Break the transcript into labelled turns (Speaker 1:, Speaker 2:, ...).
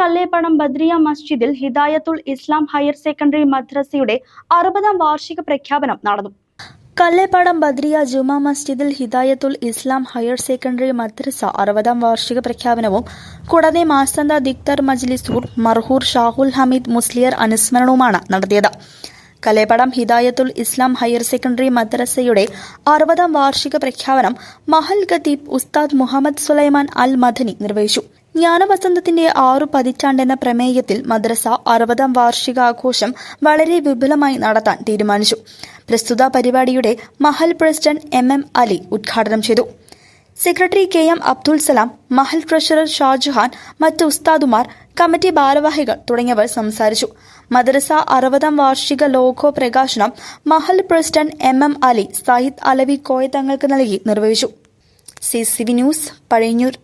Speaker 1: കല്ലേപ്പണം ബദ്രിയ മസ്ജിദിൽ ഹിദായത്തുൽ ഇസ്ലാം higher secondary മദ്രസയുടെ അറുപതാം വാർഷിക പ്രഖ്യാപനം നടന്നു. കല്ലേപ്പാടം ബദ്രിയ ജുമാ മസ്ജിദിൽ ഹിദായത്തുൽ ഇസ്ലാം ഹയർ സെക്കൻഡറി മദ്രസ അറുപതാം വാർഷിക പ്രഖ്യാപനവും കൂടാതെ മാസന്ത ദിക്തർ മജ്ലിസൂർ മർഹൂർ ഷാഹുൽ ഹമീദ് മുസ്ലിയർ അനുസ്മരണവുമാണ് നടത്തിയത്. കലേപ്പടം ഹിദായത്തുൽ ഇസ്ലാം ഹയർ സെക്കൻഡറി മദ്രസയുടെ അറുപതാം വാർഷിക പ്രഖ്യാപനം മഹൽ ഖതീബ് ഉസ്താദ് മുഹമ്മദ് സുലൈമാൻ അൽ മദനി നിർവഹിച്ചു. ജ്ഞാനവസന്തത്തിന്റെ ആറു പതിറ്റാണ്ടെന്ന പ്രമേയത്തിൽ മദ്രസ അറുപതാം വാർഷികാഘോഷം വളരെ വിപുലമായി നടത്താൻ തീരുമാനിച്ചു. പ്രസ്തുത പരിപാടിയുടെ മഹൽ പ്രസിഡന്റ് എം എം അലി ഉദ്ഘാടനം ചെയ്തു. Secretary K M Abdul Salam Mahal treasurer Shajahan മറ്റ് ഉസ്താദുമാർ കമ്മിറ്റി ഭാരവാഹികൾ തുടങ്ങിയവർ സംസാരിച്ചു. മദ്രസ അറുപതാം വാർഷിക ലോഗോ പ്രകാശനം Mahal president M M Ali Sayid Alavi Koya തങ്ങൾക്ക് നൽകി നിർവഹിച്ചു. C C V news Pazhayannur.